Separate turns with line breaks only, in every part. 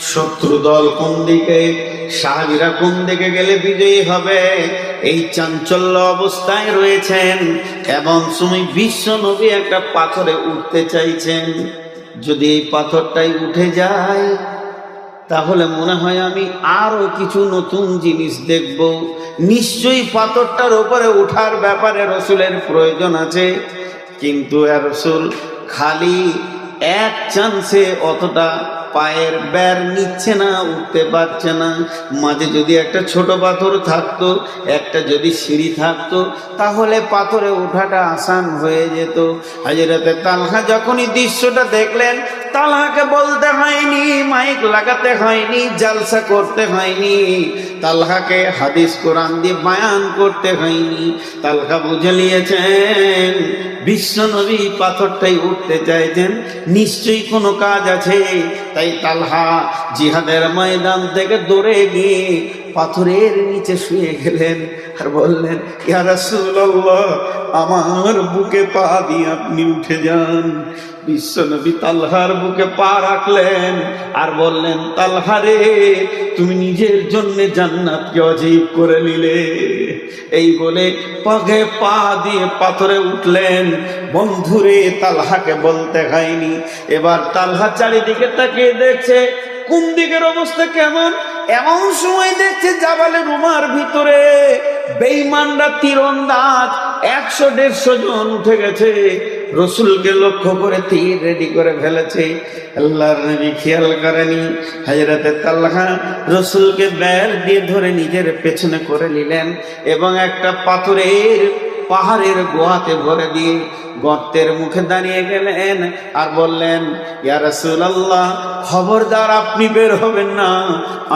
শত্রু দল কোন দিকে? সাহাবিরা কোন দিকে গেলে বিজয়ী হবে? এই চাঞ্চল্য অবস্থায় রয়েছেন এবং সময় বিশ্ব নবী একটা পাথরে উঠতে চাইছেন। যদি এই পাথরটাই উঠে যায়, তাহলে মনে হয় আমি আরও কিছু নতুন জিনিস দেখব। নিশ্চয়ই পাথরটার উপরে ওঠার ব্যাপারে রসুলের প্রয়োজন আছে। কিন্তু রসুল খালি এক চান্সে অতটা পায়ের ব্যার নিচ্ছে না, উঠতে পারছে না। মাঝে যদি একটা ছোট পাথর থাকতো, একটা যদি সিঁড়ি থাকতো, তাহলে পাথরে ওঠাটা আসান হয়ে যেত। হাজিরাতে তালহা যখনই দৃশ্যটা দেখলেন তালহাকে বলতে হয়নি, মাইক লাগাতে হয়নি, জালসা করতে হয়নি, তালহাকে হাদিস কোরআন দিয়ে বায়ান করতে হয়নি। তালহা বুঝে নিয়েছেন, বিশ্ব নবী পাথরটাই উঠতে চাইছেন, নিশ্চয়ই কোনো কাজ আছে। তাই তালহা জিহাদের ময়দান থেকে দৌড়ে গিয়ে পাথরের নিচে শুয়ে গেলেন আর বললেন আমার বুকে পা দিয়ে আপনি উঠে যান। বিশ্বনবী তালহার বুকে পা রাখলেন আর বললেন তালহারে তুমি নিজের জন্য জান্নাতকে অজীব করে নিলে। এই বলে পাগে পা দিয়ে পাথরে উঠলেন। বন্ধুরে তালহাকে বলতে হয়নি। এবার তালহা চারিদিকে তাকিয়ে দেখছে, কোন দিকের অবস্থা কেমন? এমন সময় দেখছে জাবালে রুমার ভিতরে বেইমানরা তীরন্দাজ একশো দেড়শো জন উঠে গেছে। রসুলকে লক্ষ্য করে তীর রেডি করে ফেলেছে। আল্লাহর নবী খেয়াল করেনি। হাজরাতে তাল্লাহা রসুলকে ব্যার দিয়ে ধরে নিজের পেছনে করে নিলেন এবং একটা পাথরের পাহাড়ের গোয়াতে ভরে দিয়ে গর্তের মুখে দাঁড়িয়ে গেলেন আর বললেন, ইয়া রাসূলুল্লাহ, খবরদার আপনি বের হবেন না।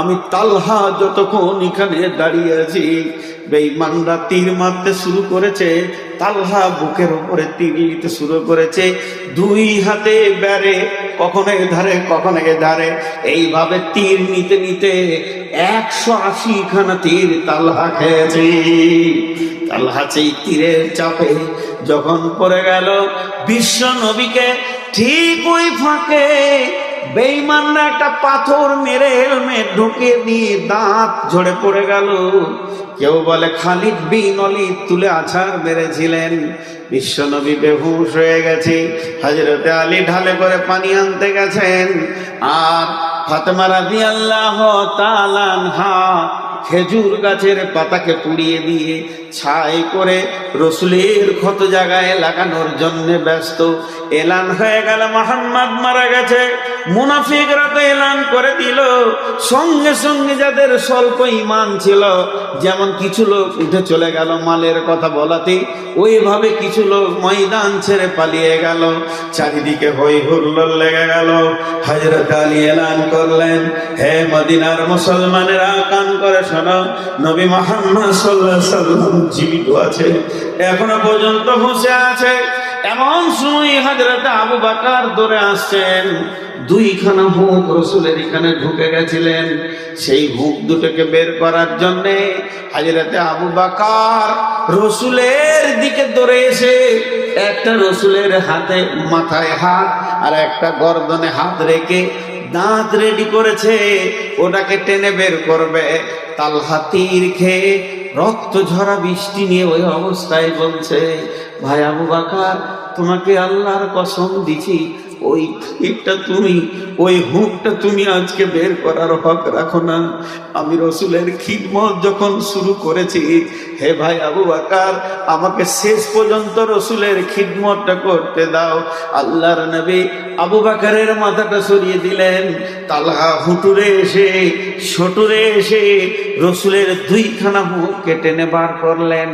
আমি তালহা যতক্ষণ এখানে দাঁড়িয়ে আছি, বেঈমানরা তীর মারতে শুরু করেছে, তালহা বুকের উপরে তীর নিতে শুরু করেছে, দুই হাতে বেড়ে কখনো এ ধারে কখনো এ ধারে এইভাবে তীর নিতে নিতে একশো আশি খানা তীর তালহা খেয়েছে। তালহা সেই তীরের চাপে যখন পড়ে গেল, বিশ্ব নবীকে ঠিক ওই ফাঁকে বেইমানরা একটা পাথর মেরে হেলমেট ঢুকিয়ে দিয়ে দাঁত ঝরে পড়ে গেল। কেউ বলে, খালিদ বিন অলিদ তুলে আছাড় মেরেছিলেন। বিশ্বনবী বেহুশ হয়ে গেছে হজরতে আলী ঢালে করে পানি আনতে গেছেন। আর ফাতেমা রাজি আল্লাহ তালানহা খেজুর গাছের পাতাকে পুড়িয়ে দিয়ে ছাই করে রসুলের ক্ষত জায়গায় লাগানোর জন্য ব্যস্ত। এলান হয়ে গেল, মোহাম্মদ মারা গেছে। মুনাফিকরা তো এলান করে দিল। সঙ্গে সঙ্গে যাদের স্বল্প ইমান ছিল, যেমন কিছু লোক উঠে চলে গেল মালের কথা বলাতে, ওইভাবে কিছু লোক ময়দান ছেড়ে পালিয়ে গেল। চারিদিকে হই হুল্লোর লেগে গেল। হজরত আলী এলান করলেন, হে মদিনার মুসলমানেরা, কান করে শোনো। নবী মোহাম্মদ সাল্লাহ সাল্লাম জীবিত আছে, এখনও পর্যন্ত বসে আছে। এমন সময় হাজরতে আবু বাকার দৌড়ে আসছেন। দুইখানা হুক রসুলের এখানে ঢুকে গেছিলেন। সেই হুক দুটোকে বের করার জন্যে হাজিরাতে আবু বাকার রসুলের দিকে দৌড়ে এসে একটা রসুলের হাতে মাথায় হাত আর একটা গর্দনে হাত রেখে দাঁত রেডি করেছে, ওটাকে টেনে বের করবে। তাল হাতির খেয়ে রক্ত ঝরা বৃষ্টি নিয়ে ওই অবস্থায় বলছে, ভাই আবু বাকার, তোমাকে আল্লাহর কসম দিছি ওই তীরটা তুমি, ওই হুকটা তুমি আজকে বের করার হক রাখো না। আমি রসুলের খিদমত যখন শুরু করেছি, হে ভাই আবু বাকার, আমাকে শেষ পর্যন্ত রসুলের খিদমতটা করতে দাও। আল্লাহর নবী আবু বাকারের মাথাটা সরিয়ে দিলেন। তালহা হুটুরে এসে সটুরে এসে রসুলের দুইখানা মুখ কেটে নে বার করলেন।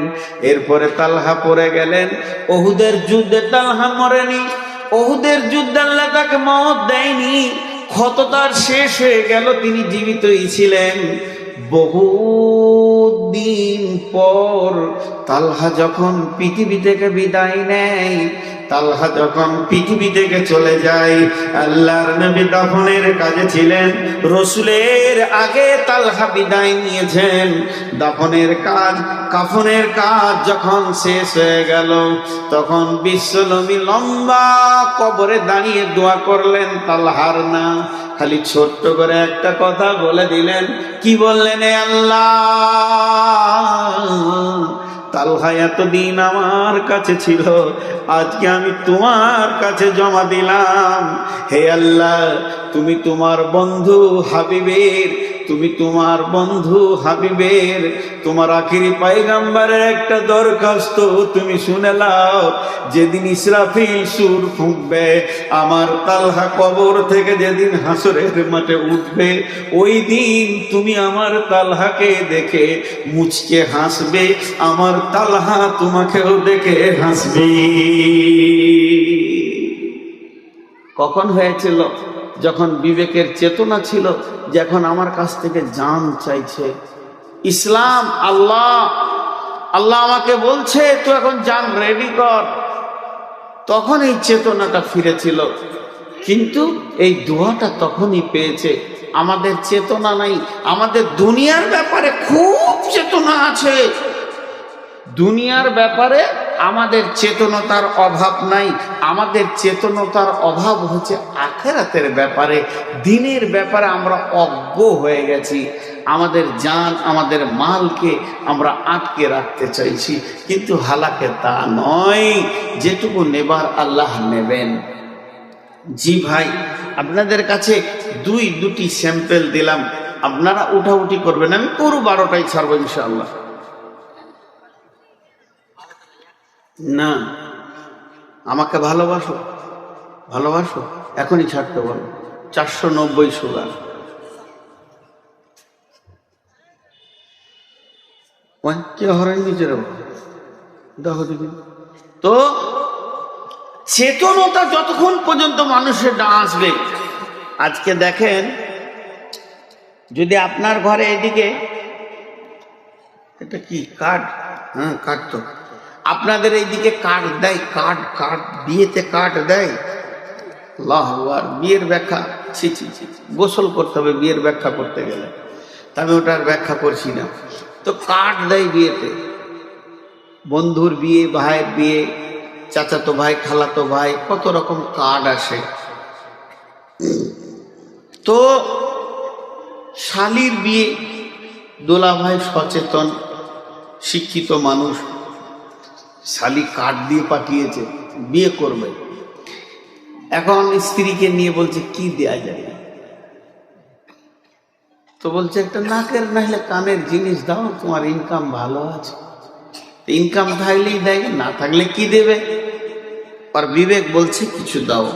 এরপরে তালহা পরে গেলেন, ওহুদের যুদ্ধে তালহা মরেনি ওহুদের যুদ্ধে আল্লাহ তাকে মত দেয়নি। ক্ষত তার শেষ হয়ে গেল, তিনি জীবিতই ছিলেন। বহু দিন পর তালহা যখন পৃথিবী থেকে বিদায় নেয়, তালহা যখন পৃথিবী থেকে চলে যায়, আল্লাহর নবী দাফনের কাজে ছিলেন, রসুলের আগে তালহা বিদায় নিয়েছেন। দাফনের কাজ, কাফনের কাজ যখন শেষ হয়ে গেল, তখন বিশ্বনবী লম্বা কবরে দাঁড়িয়ে দোয়া করলেন তালহার না। খালি ছোট্ট করে একটা কথা বলে দিলেন, কি বললেন আল্লাহ? তালহা এতদিন আমার কাছে ছিল, আজকে আমি তোমার কাছে জমা দিলাম। হে আল্লাহ, তুমি তোমার বন্ধু হাবিবের, তুমি তোমার বন্ধু হাবিবের, তোমার আখিরি পাইগাম্বারের একটা দরখাস্ত তুমি শুনে লাও যেদিন ইসরাফিল সুর ফুঁকবে আমার তালহা কবর থেকে যেদিন হাসরের মাঠে উঠবে, ওই দিন তুমি আমার তালহাকে দেখে মুচকে হাসবে, আমার তালহা তোমাকেও দেখে হাসবে। কখন হয়েছিল যখন বিবেকের চেতনা ছিল যখন আমার কাছ থেকে জান চাইছে? ইসলাম, আল্লাহ আল্লাহ আমাকে বলছে, তুই এখন জান রেডি কর। তখন এই চেতনাটা ফিরেছিল। কিন্তু এই দোয়াটা তখনই পেয়েছে। আমাদের চেতনা নাই, আমাদের দুনিয়ার ব্যাপারে খুব চেতনা আছে। দুনিয়ার ব্যাপারে আমাদের চেতনতার অভাব নাই, আমাদের চেতনতার অভাব হচ্ছে আখেরাতের ব্যাপারে, দিনের ব্যাপারে আমরা অজ্ঞ হয়ে গেছি। আমাদের জান, আমাদের মালকে আমরা আটকে রাখতে চাইছি, কিন্তু হালাকে তা নয়, যেটুকু নেবার আল্লাহ নেবেন। জি ভাই, আপনাদের কাছে দুই দুটি স্যাম্পেল দিলাম, আপনারা উঠাউঠি করবেন, আমি পুরো বারোটাই ছাড়বো ইনশাআল্লাহ। না। আমাকে ভালোবাসো? ভালোবাসো? এখনই ছাড়তে বলো। চারশো নব্বই সুগার হরেন নিজের দেখো দেখি। তো, চেতনতা যতক্ষণ পর্যন্ত মানুষের না আসবে, আজকে দেখেন, যদি আপনার ঘরে এদিকে, এটা কি কার্ড হ্যাঁ কার্ড তো। আপনাদের এইদিকে কার্ড দেয় কার্ড কার্ড বিয়েতে কার্ড দেয়। আকবার, বিয়ের ব্যাখ্যা ছি ছি ছি। গোসল করতে হবে বিয়ের ব্যাখ্যা করতে গেলে। আমি ওটার ব্যাখ্যা করছি না। তো কার্ড দেয় বিয়েতে। বন্ধুর বিয়ে ভাইয়ের বিয়ে চাচাতো ভাই খালাতো ভাই কত রকম কার্ড আসে। তো শালির বিয়ে দোলা ভাই সচেতন শিক্ষিত মানুষ শালি কাঠ দিয়ে পাঠিয়েছে, বিয়ে করবে। এখন স্ত্রীকে নিয়ে বলছে, কি দেয়া যায়? তো বলছে, একটা নাকের নাহলে কানের জিনিস দাও, তোমার ইনকাম ভালো আছে। ইনকাম থাকলেই দেয়, না থাকলে কি দেবে? আর বিবেক বলছে, কিছু দাও।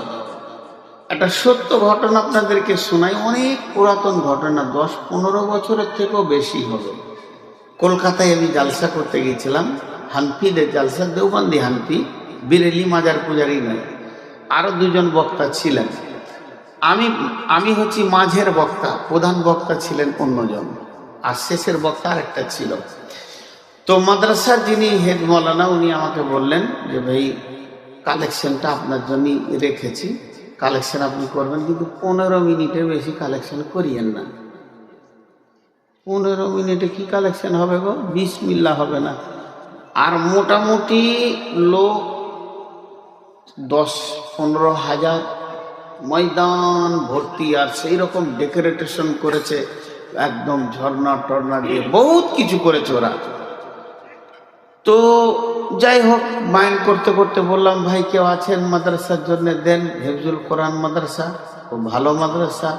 একটা সত্য ঘটনা আপনাদেরকে শোনাই, অনেক পুরাতন ঘটনা, দশ পনেরো বছরের থেকেও বেশি হবে। কলকাতায় আমি জালসা করতে গিয়েছিলাম হানফিদের জালসা দেওবন্দি হানফি, বিরেলি মাজার পূজারি নয়। আরও দুজন বক্তা ছিলেন। আমি আমি হচ্ছি মাঝের বক্তা, প্রধান বক্তা ছিলেন অন্যজন। আর শেষের বক্তা আরেকটা ছিল। তো মাদ্রাসার যিনি হেড মৌলানা, উনি আমাকে বললেন যে, ভাই, কালেকশনটা আপনার জন্যই রেখেছি। কালেকশন আপনি করবেন, কিন্তু পনেরো মিনিটের বেশি কালেকশন করিয়েন না। পনেরো মিনিটে কি কালেকশন হবে গো? বিশ মিল্লা হবে না। আর মোটামুটি লোক দশ পনেরো হাজার ময়দান ভর্তি আর সেই রকম ডেকোরেটেশন করেছে, একদম ঝর্ণা টর্না দিয়ে বহুত কিছু করেছে ওরা। তো যাই হোক মাইন্ড করতে করতে বললাম, ভাই, কেউ আছেন মাদ্রাসার জন্য? দেন, হেফজুল কোরআন মাদ্রাসা, খুব ভালো মাদ্রাসা,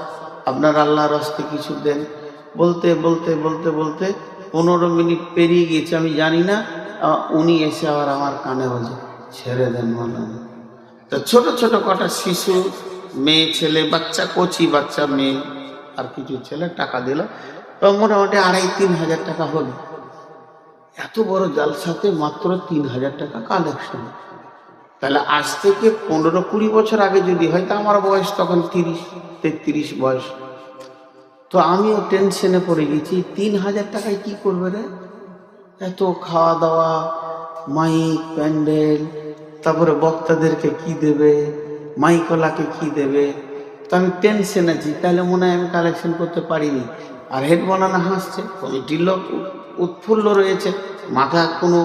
আপনার আল্লাহর হস্তে কিছু দেন। বলতে বলতে বলতে বলতে পনেরো মিনিট পেরিয়ে গিয়েছে, আমি জানি না। উনি এসে আবার আমার কানে বলছে, ছেড়ে দেন মালানা তো ছোট ছোট কটা শিশু, মেয়ে, ছেলে, বাচ্চা, কচি বাচ্চা, মেয়ে, আর কিছু ছেলে টাকা দিল। তো মোটামুটি আড়াই, তিন হাজার টাকা হলো। এত বড় জালসাতে মাত্র তিন হাজার টাকা কালেকশন তাহলে আজ থেকে পনেরো, কুড়ি বছর আগে যদি হয়, তা আমার বয়স তখন তিরিশ, তেত্রিশ বয়স। তো আমিও টেনশনে পড়ে গেছি, তিন হাজার টাকায় কি করবে রে? এত খাওয়া দাওয়া মাইক, প্যান্ডেল, তারপরে বক্তাদেরকে কি দেবে মাইকলাকে কি দেবে, তো আমি টেনশন আছি। তাহলে মনে হয় আমি কালেকশন করতে পারিনি। আর হেড বানানো হাসছে কমিটির লোক উৎফুল্ল রয়েছে, মাথা কোনো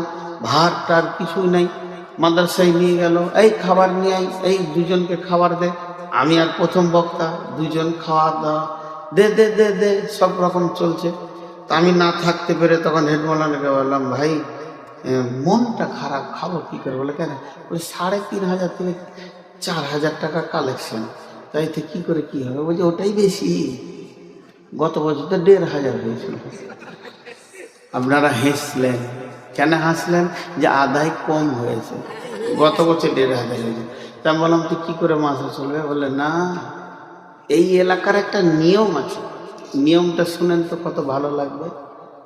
ভার টার কিছুই নাই। মাদ্রাসায় নিয়ে গেল, এই খাবার নিয়ে আই এই দুজনকে খাবার দে। আমি আর প্রথম বক্তা, দুজন খাওয়া দাওয়া দে দে দে দে। সব রকম চলছে। তা আমি না থাকতে পেরে তখন হেড মৌলানাকে বললাম, ভাই মনটা খারাপ, খাব কি করে? বলে, কেন? ওই সাড়ে তিন হাজার থেকে চার হাজার টাকা কালেকশন তাইতে কি করে কি হবে? বলছে, ওটাই বেশি। গত বছর তো দেড় হাজার হয়েছিল। আপনারা হেসলেন। কেন হাসলেন? যে আদায় কম হয়েছে। গত বছর দেড় হাজার হয়েছে। তা বললাম তুই কী করে মাসে চলবে? বলে না, এই এলাকার একটা নিয়ম আছে। নিয়মটা শুনেন তো কত ভালো লাগবে।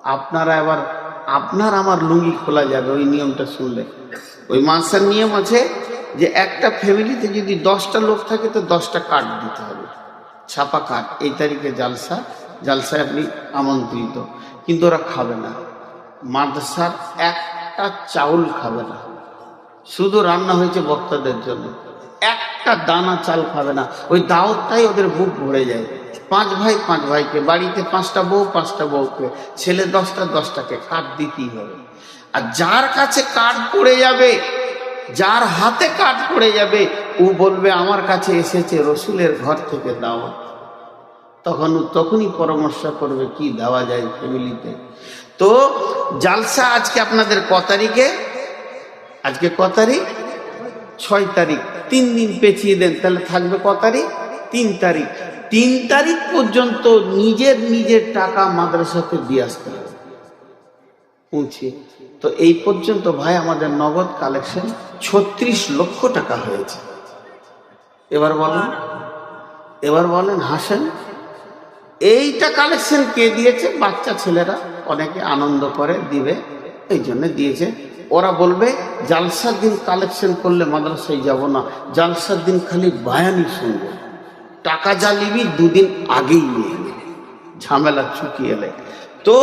আপনারা এবার, আপনার আমার লুঙ্গি খোলা যাবে, ওই নিয়মটা শুনলে। ওই মাসের নিয়ম আছে যে একটা ফ্যামিলিতে যদি দশটা লোক থাকে তো দশটা কার্ড দিতে হবে। ছাপা কার্ড, এই তারিখে জালসা, জালসায় আপনি আমন্ত্রিত। কিন্তু ওরা খাবে না। মাদ্রাসার একটা চাউল খাবে না। শুধু রান্না হয়েছে বক্তাদের জন্য। একটা দানা চাল খাবে না। ওই দাওয়াতটাই ওদের বুক ভরে যায়। পাঁচ ভাই, পাঁচ ভাইকে, বাড়িতে পাঁচটা বউ, পাঁচটা বউকে, ছেলে দশটা, দশটাকে কার্ড দিতেই হবে। আর যার কাছে কার্ড পড়ে যাবে, যার হাতে কার্ড পড়ে যাবে, ও বলবে, আমার কাছে এসেছে রসুলের ঘর থেকে দাওয়াত। তখন তখনই পরামর্শ করবে, কি দেওয়া যায় ফ্যামিলিতে? তো জালসা আজকে আপনাদের ক তারিখে? আজকে ক তারিখ? ছয় তারিখ। তিন দিন পেছিয়ে দেন, তাহলে থাকবে ক তারিখ? তিন তারিখ। তিন তারিখ পর্যন্ত নিজের নিজের টাকা মাদ্রাসাতে দিয়ে আসতে হবে। পৌঁছে তো এই পর্যন্ত ভাই আমাদের নগদ কালেকশন ছত্রিশ লক্ষ টাকা হয়েছে। এবার বলেন এবার বলেন, হাসেন, এইটা কালেকশন কে দিয়েছে? বাচ্চা ছেলেরা অনেকে আনন্দ করে, দিবে, এই জন্য দিয়েছে। ওরা বলবে, জালসার দিন কালেকশন করলে মাদ্রাসায় যাব না, জালসার দিন খালি বায়ানি শুনব। টাকা যা নিবি দুদিন আগেই নিয়ে নে। ঝামেলা চুকিয়ে এলে। তো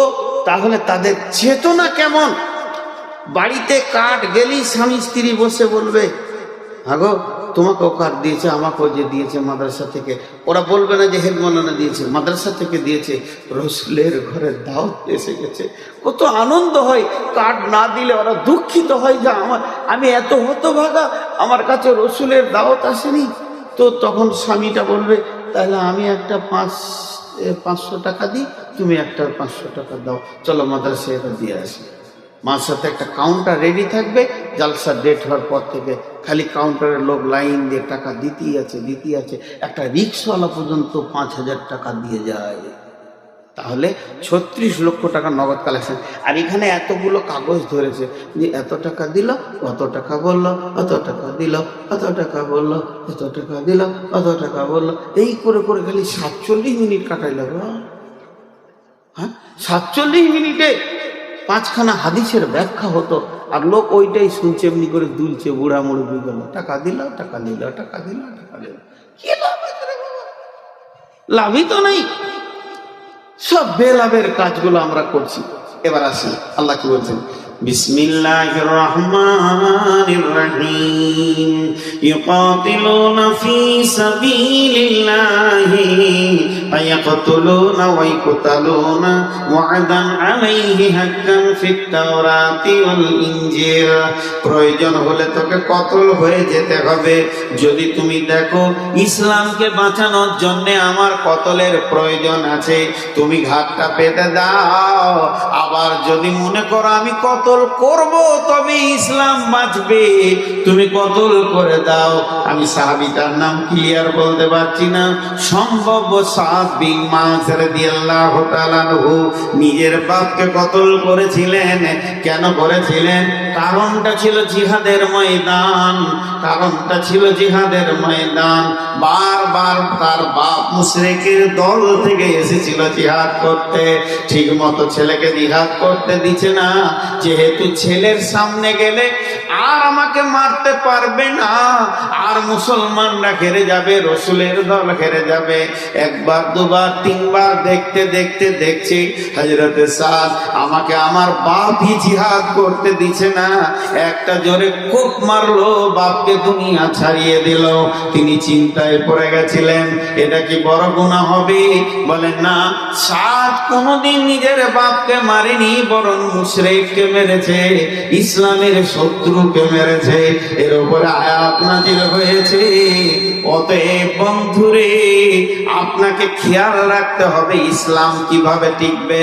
তাহলে তাদের চেতনা কেমন? বাড়িতে কাঠ গেলেই স্বামী স্ত্রী বসে বলবে, আগো, তোমাকেও কাঠ দিয়েছে, আমাকেও যে দিয়েছে মাদ্রাসা থেকে। ওরা বলবে না যে হেড মৌলানা দিয়েছে, মাদ্রাসা থেকে দিয়েছে। রসুলের ঘরে দাওয়াত এসে গেছে। কত আনন্দ হয়, কাঠ না দিলে ওরা দুঃখিত হয় যে আমার, আমি এত হতভাগা, আমার কাছে রসুলের দাওয়াত আসেনি। তো তখন স্বামীটা বলবে, তাহলে আমি একটা পাঁচ পাঁচশো টাকা দিই, তুমি একটা পাঁচশো টাকা দাও। চলো মাদ্রাসায় এটা দিয়ে আসি। মার সাথে একটা কাউন্টার রেডি থাকবে জালসা ডেট হওয়ার পর থেকে খালি কাউন্টারের লোক লাইন দিয়ে টাকা দিতেই আছে দিতেই আছে। একটা রিক্সওয়ালা পর্যন্ত পাঁচ হাজার টাকা দিয়ে যায়। তাহলে ছত্রিশ লক্ষ টাকা নগদ কালেকশন আর এখানে এতগুলো কাগজ ধরেছে যে এত টাকা দিল অত টাকা বলল অত টাকা দিল অত টাকা বলল এত টাকা দিল অত টাকা বলল। এই করে করে খালি সাতচল্লিশ মিনিট কাটাইল। হ্যাঁ? সাতচল্লিশ মিনিটে পাঁচখানা হাদিসের ব্যাখ্যা হতো, আর লোক ওইটাই শুনছে, এমনি করে দুলছে, বুড়া মুড়ি গেল টাকা দিল টাকা দিল টাকা দিল টাকা দিল কি? লাভই তো নেই। সব বেলাভের কাজগুলো আমরা করছি। এবার আসি, আল্লাহ কি বলছেন? বিসমিল্লাহির রহমানির রহিম। ইউকাতিলুনা ফি সাবিলিল্লাহি ইয়াকতালুনা ওয়া'দান আলাইহি হাক্কান ফিত তাওরাতি ওয়াল ইনজিল প্রয়োজন হলে তোকে কতল হয়ে যেতে হবে। যদি তুমি দেখো ইসলামকে বাঁচানোর জন্য আমার কতলের প্রয়োজন আছে, তুমি ঘাটটা পেতে দাও। আবার যদি মনে করো আমি কতল করব, তবে ইসলাম বাঁচবে। তুমি কতল করে দাও। আমি সাহাবিটার নাম ক্লিয়ার বলতে পারছি না। সম্ভব সাদ বিন নিজের বাপকে কতল করেছিলেন? কেন করেছিলেন? কারণটা ছিল জিহাদের ময়দান। কারণটা ছিল জিহাদের ময়দান। বারবার তার বাপ মুশরিকের দল থেকে এসেছিল জিহাদ করতে। ঠিক মতো ছেলেকে জিহাদ করতে দিচ্ছে না। যেহেতু ছেলের সামনে গেলে আর আমাকে মারতে পারবে না। আর মুসলমানরা ঘেরে যাবে, রসুলের দল ঘেরে যাবে। একবার দুবার, তিনবার দেখতে দেখতে, দেখছি হজরতে সাদ আমাকে আমার বাপই জিহাদ করতে দিছে না। একটা জোরে কোপ মারলো, বাপকে দুনিয়া ছাড়িয়ে দিল। তিনি চিন্তায় পড়ে গেছিলেন, এটা কি বড় গুণা হবে? বলেন, না। সাদ কোনোদিন নিজের বাপকে মারেনি, বরং মুশরিককে মেরেছে, ইসলামের শত্রুকে মেরেছে। এর উপরে আয়াত নাজিল হয়েছে। অতএব বন্ধুরে আপনাকে খেয়াল রাখতে হবে ইসলাম কীভাবে টিকবে?